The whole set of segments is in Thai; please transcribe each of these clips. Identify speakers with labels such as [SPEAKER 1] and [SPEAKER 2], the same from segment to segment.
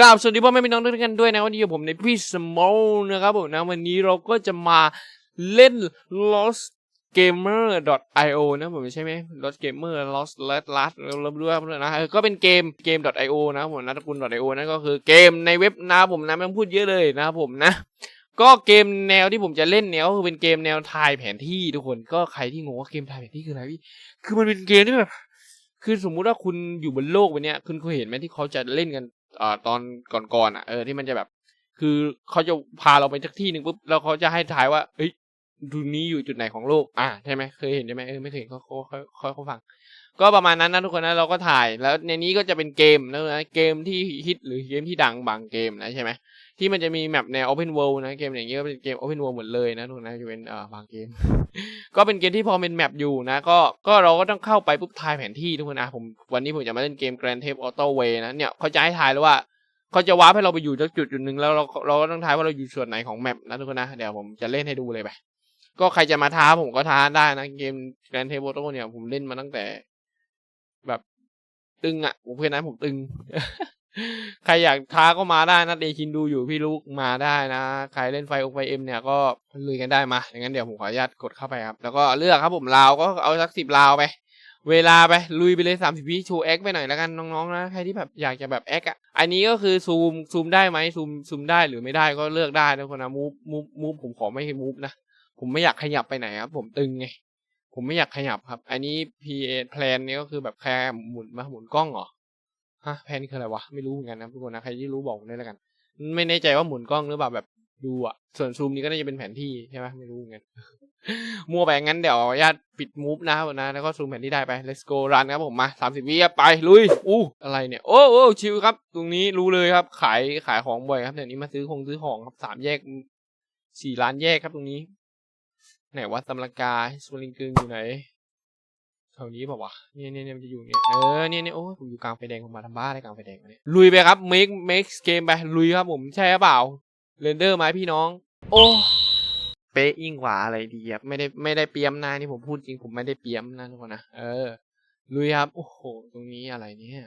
[SPEAKER 1] กราบสวัสดีพ่อแม่พี่น้องทุกท่านด้วยนะวันนี้ผมในพี่สมอลนะครับผมนะวันนี้เราก็จะมาเล่น Lost Gamer io นะผมใช่ไหม Lost Gamer Lost Last Last เราเรื่องนะก็เป็นเกมเกม io นะผมนะตระกูล io นั่นก็คือเกมในเว็บนะผมนะไม่ต้องพูดเยอะเลยนะผมนะ ก็เกมแนวที่ผมจะเล่นเนี่ยก็คือเป็นเกมแนวทายแผนที่ทุกคนก็ใครที่งงว่าเกมทายแผนที่คืออะไรพี่คือมันเป็นเกมที่แบบคือสมมุติว่าคุณอยู่บนโลกใบเนี้ยคุณเคยเห็นไหมที่เขาจะเล่นกัน อ่าตอนก่อนๆอะเออที่มันจะแบบ คือเขาจะพาเราไปสักที่หนึ่งปุ๊บแล้วเขาจะให้ทายว่า เอ้ยดูนี้อยู่จุดไหนของโลก อ่าใช่ไหมเคยเห็นใช่ไหมเออไม่เคยเห็นเขาเขาเขาเขาฟัง ก็ประมาณนั้นนะทุกคนนะเราก็ถ่ายแล้วในนี้ก็จะเป็นเกมนะนะเกมที่ฮิตหรือเกมที่ดังบางเกมนะใช่ไหมที่มันจะมีแมปแนว Open World นะเกมอย่างเงี้ยก็เป็นเกม Open World หมดเลยนะทุกคนนะจะเป็นเอ่อบางเกม ก็เป็นเกมที่พอเป็นแมปอยู่นะก็ก็เราก็ต้องเข้าไปปุ๊บทายแผนที่ทุกคนนะผมวันนี้ผมจะมาเล่นเกม Grand Theft Auto Way นะเนี่ยเขาจะให้ทายแล้วว่าเขาจะวาร์ปให้เราไปอยู่จุดจุดหนึ่งแล้วเราเราก็ต้องทายว่าเราอยู่ส่วนไหนของแมปนะทุกคนนะเดี๋ยวผมจะเล่นให้ดูเลยไปก็ใครจะมาท้าผมก็ท้าได้นะเกม Grand Theft Auto เนี่ยผมเล่นมาตั้งแต่ ตึงอะผมเพื่อนนั้นผมตึง ใครอยากท้าก็มาได้นะเดชินดูอยู่พี่ลูกมาได้นะ ใครเล่นไฟอกไฟเอ็มเนี่ยก็ลุยกันได้มาอย่างนั้นเดี๋ยวผมขออนุญาตกดเข้าไปครับ แล้วก็เลือกครับผมลาวก็เอาสักสิบลาวไปเวลาไป ลุยไปเลยสามสิบวิชูแอคไปหน่อยแล้วกันน้องๆนะใครที่แบบอยากจะแบบแอคอะอันนี้ก็คือซูมซูมได้ไหมซูมซูมได้หรือไม่ได้ก็เลือกได้นะคนนะมูฟมูฟมูฟผมขอไม่ให้มูฟนะ ผมไม่อยากขยับไปไหนครับผมตึงไง ผมไม่อยากขยับครับ อันนี้ P A แพลนนี้ก็คือแบบแค่หมุนมาหมุนกล้องเหรอฮะแพลนคืออะไรวะไม่รู้เหมือนกันนะทุกคนนะใครที่รู้บอกผมได้แล้วกัน ไม่แน่ใจว่าหมุนกล้องหรือเปล่าแบบดูอะส่วนซูมนี้ก็น่าจะเป็นแผนที่ใช่ไหมไม่รู้เหมือนกันมั่วไปงั้นเดี๋ยวญาตปิดมูฟนะครับนะแล้วก็ซูมแผนที่ได้ไป let's go run ครับผมมาสามสิบวิไปลุยอู้อะไรเนี่ยโอ้โอ้ชิวครับ ตรงนี้รู้เลยครับ ขายขายของบ่อยครับเดี๋ยวนี้มาซื้อคงซื้อของครับสามแยกสี่ล้านแยกครับตรงนี้ ไหนวัดตำลังกาสวลิงกึงอยู่ไหนแถวนี้บอกว่าวะเนี่ยเนี่ยมันจะอยู่เนี่ยเออเนี่ยเนี่ยโอ้ยผมอยู่กลางไฟแดงผมมาทำบ้าอะไรกลางไฟแดงเนี่ยลุยไปครับ make make game ไปลุยครับผมใช่หรือเปล่าเรนเดอร์ไหมพี่น้อง โอ้เป๊ะยิ่งกว่าอะไรดีครับไม่ได้ไม่ได้เปียมน้านี่ผมพูดจริงผมไม่ได้เปียมนะทุกคนนะเออลุยครับโอ้โห ตรงนี้อะไรเนี่ย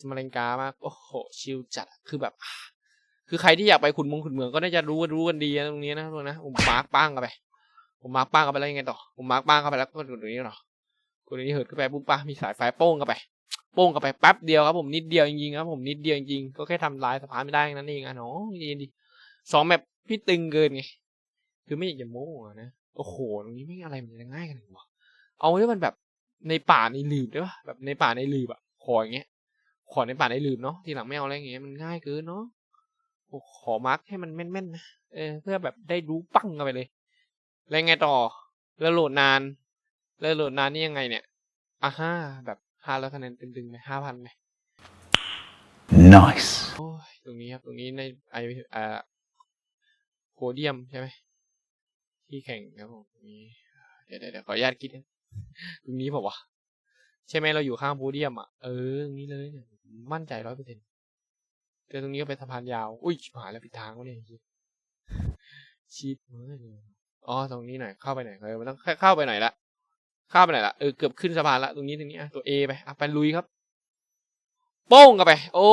[SPEAKER 1] สมาเลงกามากโอ้โหชิลจัดคือแบบ คือใครที่อยากไปขุนมงขุนเมืองก็น่าจะรู้รู้กันดีตรงนี้นะทุกคนนะผมมาร์กป้งกันไป ผมมาร์กป้างกันไปแล้วยังไงต่อ ผมมาร์กป้างกันไปแล้วก็กดตรงนี้เหรอ กดตรงนี้เหินขึ้นไปปุ๊บป้ามีสายไฟโป้งกันไป โป้งกันไปแป๊บเดียวครับผมนิดเดียวจริงๆครับผมนิดเดียวจริงๆก็แค่ทำลายสะพานไม่ได้นั้นเองอะน้องดีดีสองแมปพี่ตึงเกินไง คือไม่อยากจะโม้อะนะ โอ้โห ตรงนี้ไม่อะไรมันจะง่ายกันวะเอาที่มันแบบในป่าในหลืบได้ปะแบบในป่าในหลืบอะขออย่างเงี้ย ขอในป่าในหลืบเนาะ ทีหลังไม่เอาอะไรอย่างเงี้ยมันง่ายเกินเนาะขอมาร์กให้มันแม่นๆนะ เออ เพื่อแบบได้รู้ปั้งกันไปเลย แล้วไงต่อ แล้วโหลดนาน แล้วโหลดนานนี่ยังไงเนี่ยอะห้าแบบห้าแล้วคะแนนตึงๆไปห้าพันไป
[SPEAKER 2] Nice.
[SPEAKER 1] โอ้ยตรงนี้ครับ ตรงนี้ในไออ่าโพเดียมใช่ไหมที่แข่งครับผมตรงนี้เดี๋ยวเดี๋ยวเดี๋ยวขออนุญาตคิดนะตรงนี้เปล่าวะใช่ไหมเราอยู่ข้างโพเดียมอะเออตรงนี้เลยเนี่ยผมมั่นใจร้อยเปอร์เซ็นต์แต่ตรงนี้ก็เป็นสะพานยาว อุ้ยชิบหายแล้วผิดทางวะเนี่ยชิบเมื่เลย อ๋อตรงนี้หน่อยเข้าไปหน่อยเออมันต้องเข้าไปหน่อยละเข้าไปหน่อยละเออเกือบขึ้นสะพานละตรงนี้ตรงนี้ตัว A ไปอะไปลุยครับโป้งกันไป โอ้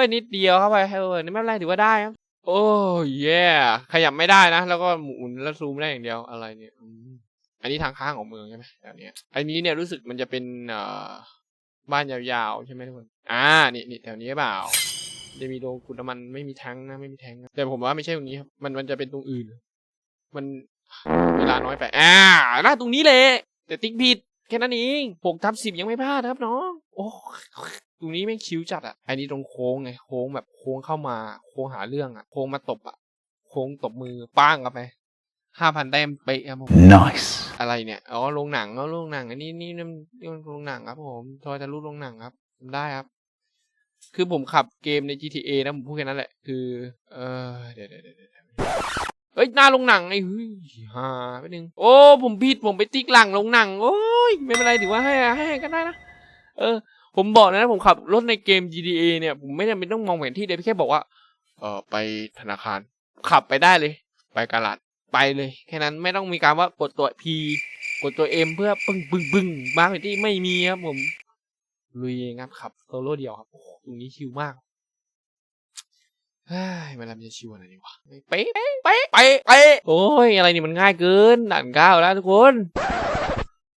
[SPEAKER 1] ยนิดเดียวเข้าไปเออนี่ไม่เป็นไรถือว่าได้ครับโอ้ยแย่ขยับไม่ได้นะ แล้วก็หมุนแล้วซูมได้อย่างเดียวอะไรเนี่ยอันนี้ทางข้างของเมืองใช่ไหมแถวนี้อันนี้เนี่ยรู้สึกมันจะเป็นเอ่อบ้านยาวๆใช่ไหมทุกคนอ่านี่นี่แถวนี้เปล่า จะมีโรงขุดน้ำมันไม่มีแทงนะไม่มีแทงนะแต่ผมว่าไม่ใช่ตรงนี้ครับมันมันจะเป็นตรงอื่น มัน เวลาน้อยไปอ่าหน้าตรงนี้เลยแต่ติ๊กผิดแค่นั้นเองหกทับสิบยังไม่พลาดครับน้องโอ้ตรงนี้แม่งคิ้วจัดอะอันนี้ตรงโค้งไงโค้งแบบโค้งเข้ามา โค้งหาเรื่องอะ โค้งมาตบอะ โค้งตบมือป้างกันไปห้าพันแต้มเป๊ะครับผม
[SPEAKER 2] Nice.
[SPEAKER 1] อะไรเนี่ย อ๋อโรงหนังแล้วโรงหนัง อันนี้นี่นี่นี่มันโรงหนังครับผมทอยทะลุโรงหนังครับทำได้ครับ คือผมขับเกมใน GTA นะผมพูดแค่นั้นแหละ คือ เออเดี๋ยวเดี๋ยวเดี๋ยว เอ้ยหน้าโรงหนังไอ้เฮ้ยฮ่าไปหนึ่งโอ้ผมผิดผมไปติ๊กหลังโรงหนังโอ้ยไม่เป็นไรถือว่าให้ให้ก็ได้นะเออ ผมบอกนะผมขับรถในเกม GTA เนี่ยผมไม่จำเป็นต้องมองแผนที่เลยพี่แค่บอกว่า เออไปธนาคาร ขับไปได้เลย ไปกาลาดไปเลยแค่นั้นไม่ต้องมีการว่ากดตัว P กดตัว M เพื่อปึ้งปึ้งปึ้งบางที่ไม่มีครับผมลุยเองครับขับโซโล่เดียวครับโอ้ตรงนี้ชิลมาก เฮ้ยมันจะชิวอะไรดีวะเป๊ะเป๊ะเป๊ะเป๊ะเป๊ะโอ้ยอะไรนี่มันง่ายเกินด่านเก้าแล้วทุกคน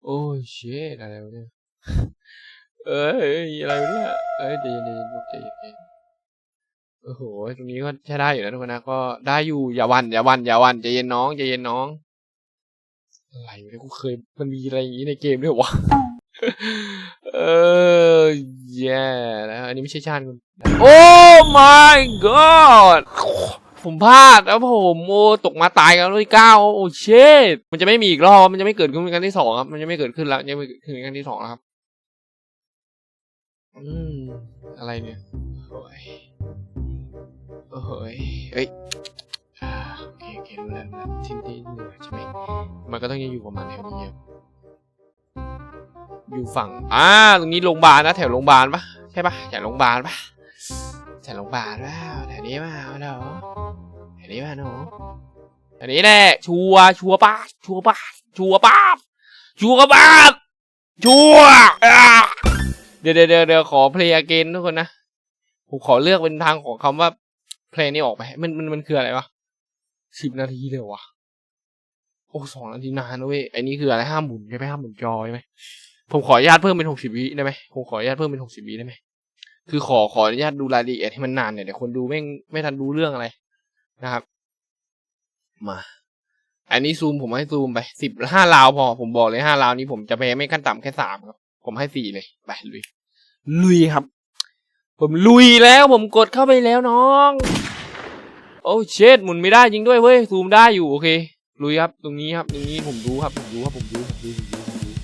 [SPEAKER 1] โอ้ยเชดอะไรวะเนี่ยเอ้ยอะไรวะเนี่ยเอ้ยใจเย็นใจเย็นใจเย็นใจเย็นโอ้โหตรงนี้ก็ใช้ได้อยู่นะทุกคนนะก็ได้อยู่อย่าหวันอย่าหวันอย่าหวันใจเย็นน้องใจเย็นน้องอะไรวะเนี่ยกูเคยมันมีอะไรอย่างนี้ในเกมด้วยวะ เออแย่แล้วอันนี้ไม่ใช่ชาติคุณโอ้ my god ผมพลาดแล้วผมโอ้ตกมาตายกันเลยเก้าโอ้เชดมันจะไม่มีอีกรอบมันจะไม่เกิดขึ้นเป็นครั้งที่สองครับมันจะไม่เกิดขึ้นแล้วยังไม่เกิดขึ้นเป็นครั้งที่สองแล้วครับอืมอะไรเนี่ยโอ้ยโอ้ยเอ้ยอ่าโอเคโอเครู้แล้วรู้แล้วที่ที่เหนือใช่ไหมมันก็ต้องยังอยู่ประมาณแถวนี้ครับ อยู่ฝั่งอ่าตรงนี้โรงพยาบาลนะแถวโรงพยาบาลปะใช่ปะแถวโรงพยาบาลปะแถวโรงพยาบาลปะแถวนี้ปะเอาเนาะแถวนี้ปะหนูแถวนี้แหละชัวชัวร์ปะชัวร์ปะชัวร์ปะชัวร์ปะชัวร์อ่าเดี๋ยวเดี๋ยวเดี๋ยวเดี๋ยวขอเพลย์ again ทุกคนนะผมขอเลือกเป็นทางของคำว่าเพลงนี้ออกไปมันมันมันคืออะไรวะสิบนาทีเลยเหรอวะ โอ้สองนาทีนานนะเว้ยไอ้นี่คืออะไรห้ามหมุนใช่ไหมห้ามหมุนจอใช่ไหมผมขออนุญาตเพิ่มเป็นหกสิบวิได้ไหมผมขออนุญาตเพิ่มเป็นหกสิบวิได้ไหมคือขอขออนุญาตดูรายละเอียดให้มันนานเนี่ยเดี๋ยวคนดูไม่งไม่ทันรู้เรื่องอะไรนะครับ มา อันนี้ซูมผมให้ซูมไปสิบห้าราวพอ ผมบอกเลยห้าราวนี้ผมจะแพ้ไม่ขั้นต่ำแค่สามครับผมให้สี่เลยไปลุยลุยครับ ผมลุยแล้วผมกดเข้าไปแล้วน้อง โอ้เชดหมุนไม่ได้จริงด้วยเว้ยซูมได้อยู่โอเค ลุยครับ ตรงนี้ครับ ตรงนี้ผมรู้ครับ ผมรู้ครับ ผมรู้ ผมรู้ ผมรู้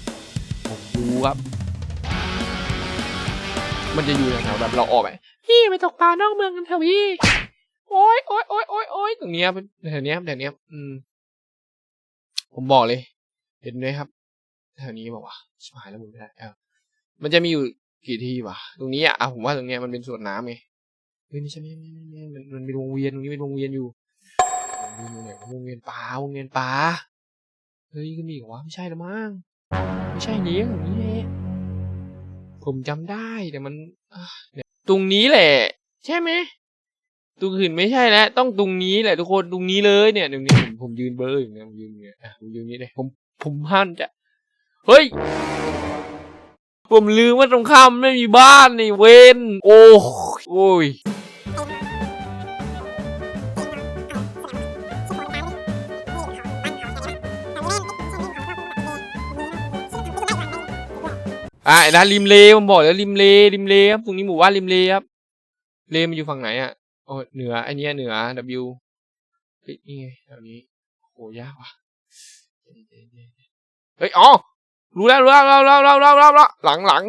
[SPEAKER 1] ผมรู้ครับ มันจะอยู่แถวแบบเราออกไปพี่ไปตกปลานอกเมืองกันเถอะพี่ โอ้ยโอ้ยโอ้ยโอ้ยโอ้ยตรงนี้ครับแถวนี้ครับแถวนี้ครับอืม ผมบอกเลย เห็นไหมครับ แถวนี้บอกว่าชิบหายแล้วมุนไม่ได้เอ้ามันจะมีอยู่กี่ที่วะ ตรงนี้อะอะ ผมว่าตรงเนี้ยมันเป็นส่วนน้ำไงเฮ้ยไม่ใช่ไม่ใช่ไม่ใช่ไม่ใช่มันมันเป็นวงเวียน ตรงนี้เป็นวงเวียนอยู่ วงเวียนไหนวงเวียนปลาวงเวียนปลาเฮ้ยก็มีอีกวะไม่ใช่ละมั้งไม่ใช่เลี้ยงอย่างนี้แหละผมจำได้แต่มันตรงนี้แหละ ใช่ไหมตรงอื่นไม่ใช่แล้วต้องตรงนี้แหละทุกคนตรงนี้เลยเนี่ยตรงนี้ผมผมยืนเบอร์อยู่เนี่ยผมยืนอย่างเนี่ยผมยืนอย่างนี้เลยผมผมพันจะเฮ้ยผมลืมว่าตรงข้ามไม่มีบ้านในเวนโอ้โอ้ย อะนะริมเลผมบอกแล้วริมเลริมเลครับตรงนี้หมู่บ้านริมเลครับเลมันอยู่ฝั่งไหนอะโอ้เหนืออเนี้ยเหนือ W เฮ้ยนี่ไงแถวนี้โหยากว่ะเฮ้ยอ๋อรู้แล้วรู้แล้วรู้แล้วรู้แล้วรู้แล้วรู้แล้วหลังหลัง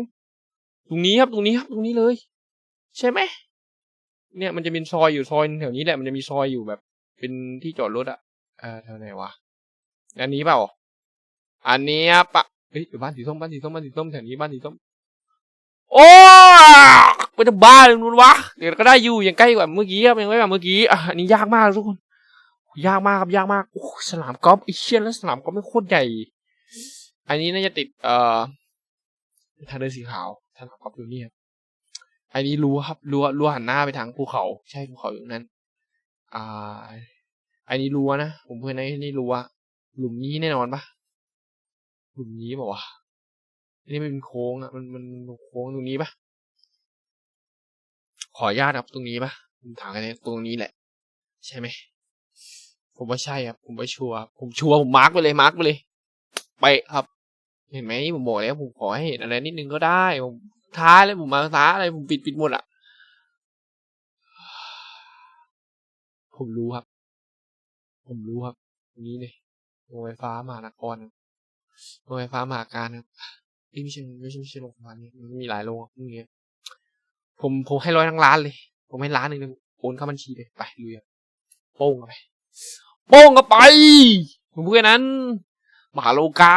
[SPEAKER 1] ตรงนี้ครับตรงนี้ครับตรงนี้เลย ใช่ไหมเนี่ยมันจะเป็นซอยอยู่ซอยแถวนี้แหละมันจะมีซอยอยู่แบบ เป็นที่จอดรถอะเออแถวไหนวะอันนี้เปล่าอันนี้ปะ เฮ้ยบ้านสีส้มบ้านสีส้มบ้านสีส้มแถวนี้บ้านสีส้มโอ้ไปจะบ้าเลยนู้นวะเดี๋ยวก็ได้อยู่ยังใกล้กว่าเมื่อกี้ครับยังไม่แบบเมื่อกี้อะอันนี้ยากมากทุกคนยากมากครับยากมากโอ้สนามกอล์ฟไอเชี่ยแล้วสนามกอล์ฟไม่โคตรใหญ่ อันนี้น่าจะติดเอ่อทางเดินสีขาวสนามกอล์ฟอยู่นี่ครับอันนี้รั้วครับรั้วรั้วหันหน้าไปทางภูเขา ใช่ภูเขาอยู่นั้น อ่า อันนี้รั้วนะผมเพื่อนไอ้นี่รั้วหลุมนี้แน่นอนปะ หลุมนี้บอกว่าวะอันนี้มันเป็นโค้งอะมันมันโค้งตรงนี้ปะขออนุญาตครับตรงนี้ปะผมถามกันเลยตรงนี้แหละ ใช่ไหมผมว่าใช่ครับผมว่าชัวร์ผมชัวร์ผมมาร์กไปเลยมาร์กไปเลยไปครับ เห็นไหมผมบอกแล้วผมขอให้เห็นอะไรนิดนึงก็ได้ผมท้ายแล้วผมมาท้าอะไรผมปิดปิดหมดอะผมรู้ครับ ผมรู้ครับ นี้เลยโรงไฟฟ้ามหานครครับ โรงไฟฟ้ามหาการครับไม่ใช่ไม่ใช่ไม่ใช่โรงไฟฟ้านี่มันมีหลายโรงพวกนี้ผมผมให้ร้อยทั้งล้านเลย ผมให้ล้านหนึ่งโอนเข้าบัญชีเลยไปลุยโป้งไปโป้งเข้าไปผมพูดแค่นั้นมหาโลกา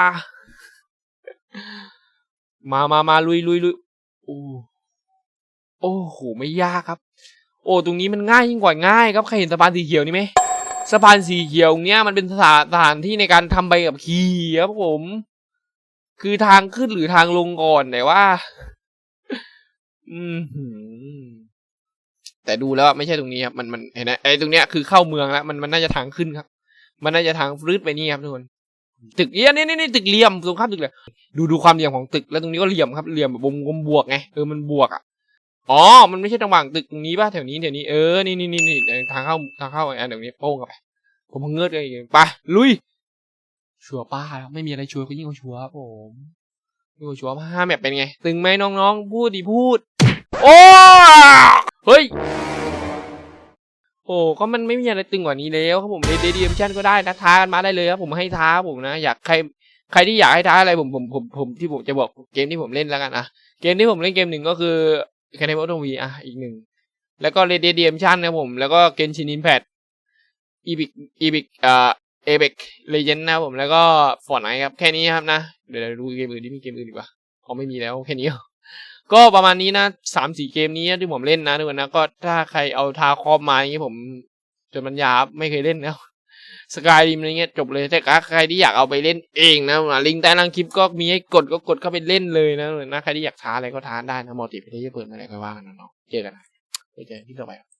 [SPEAKER 1] มามามาลุยลุยลุยโอ้โอ้โหไม่ยากครับ โอ้ตรงนี้มันง่ายยิ่งกว่าง่าย ครับใครเห็นสะพานสีเขียวนี่ไหม สะพานสีเขียวเนี้ยมันเป็นสถานสถานที่ในการทำใบกับขี่ครับผม คือทางขึ้นหรือทางลงก่อนแต่ว่า อืมแต่ดูแล้วไม่ใช่ตรงนี้ครับมันมันเห็นไหมไอ้ตรงเนี้ยคือเข้าเมืองแล้วมันมันน่าจะทางขึ้นครับ มันน่าจะทางฟรืดไปนี่ครับทุกคนตึกเอี้ยนี่นี่นี่ตึกเหลี่ยมตรงข้ามตึกเลยดูดูความเหลี่ยมของตึกแล้วตรงนี้ก็เหลี่ยมครับเหลี่ยมแบบวงกลมบวกไงเออมันบวกอะ อ๋อ มันไม่ใช่ระหว่างตึกตรงนี้ป่ะแถวนี้แถวนี้เออ นี่นี่นี่นี่ทางเข้าทางเข้าอันเดี๋ยวนี้โป้งกันไป ผมเงือดเลยไปลุย ชัวร์ป้าแล้วไม่มีอะไรชัวก็ยิ่งกว่าชัวร์ครับผมยิ่งกว่าชัวร์ห้าแมปเป็นไง ตึงไหมน้องๆ พูดดิพูด โอ้เฮ้ย โอ้ก็มันไม่มีอะไรตึงกว่านี้แล้วครับผมเดดเดียมชั่นก็ได้นะท้ากันมาได้เลยครับผมให้ท้าผมนะ อยากใครใครที่อยากให้ท้าอะไรผมผมผมผมที่ผมจะบอกเกมที่ผมเล่นแล้วกันอะเกมที่ผมเล่นเกมหนึ่งก็คือ แคนาเมโตวีอะอีกหนึ่ง แล้วก็เรดเดียมชั่นนะผม แล้วก็เกนชินินแพดอีบิกอีบิกอ่าเอเบกเลเจนด์นะผมแล้วก็ฟอร์ดไนครับ แค่นี้ครับนะ เดี๋ยวดูเกมอื่นที่มีเกมอื่นดีกว่าเขาไม่มีแล้วแค่นี้ ก็ประมาณนี้นะสามสี่เกมนี้ที่ผมเล่นนะทุกคนนะ ก็ถ้าใครเอาทาคอมมาอย่างนี้ผม จนมันยาบไม่เคยเล่นแล้ว สกายริมอะไรเงี้ยจบเลยแต่ใครที่อยากเอาไปเล่นเองนะลิงก์ใต้ล่างคลิปก็มีให้กดก็กดเข้าไปเล่นเลยนะนะใครที่อยากท้าอะไรก็ท้าได้นะมอติเพลเยอร์เปิดอะไรก็ว่ากันะเนาะเจอกันนะไปเจอที่ต่อไป